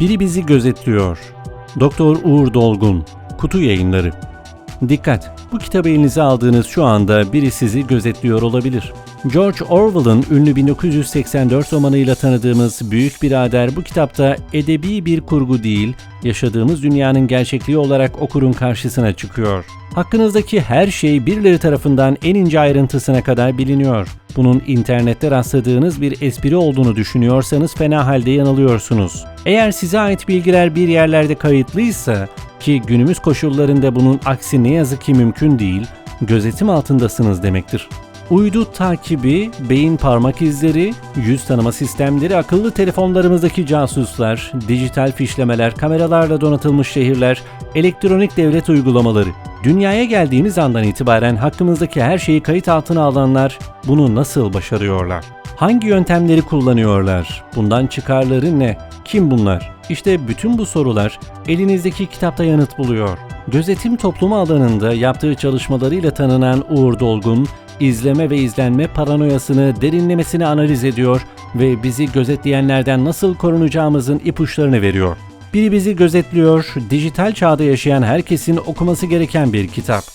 Biri bizi gözetliyor. Doktor Uğur Dolgun, Kutu Yayınları. Dikkat! Bu kitabı elinize aldığınız şu anda biri sizi gözetliyor olabilir. George Orwell'ın ünlü 1984 romanıyla tanıdığımız Büyük Birader bu kitapta edebi bir kurgu değil, yaşadığımız dünyanın gerçekliği olarak okurun karşısına çıkıyor. Hakkınızdaki her şey birileri tarafından en ince ayrıntısına kadar biliniyor. Bunun internette rastladığınız bir espri olduğunu düşünüyorsanız fena halde yanılıyorsunuz. Eğer size ait bilgiler bir yerlerde kayıtlıysa ki günümüz koşullarında bunun aksi ne yazık ki mümkün değil, gözetim altındasınız demektir. Uydu takibi, beyin parmak izleri, yüz tanıma sistemleri, akıllı telefonlarımızdaki casuslar, dijital fişlemeler, kameralarla donatılmış şehirler, elektronik devlet uygulamaları. Dünyaya geldiğimiz andan itibaren hakkımızdaki her şeyi kayıt altına alanlar bunu nasıl başarıyorlar? Hangi yöntemleri kullanıyorlar? Bundan çıkarları ne? Kim bunlar? İşte bütün bu sorular elinizdeki kitapta yanıt buluyor. Gözetim toplumu alanında yaptığı çalışmalarıyla tanınan Uğur Dolgun, izleme ve izlenme paranoyasını derinlemesine analiz ediyor ve bizi gözetleyenlerden nasıl korunacağımızın ipuçlarını veriyor. Biri bizi gözetliyor, dijital çağda yaşayan herkesin okuması gereken bir kitap.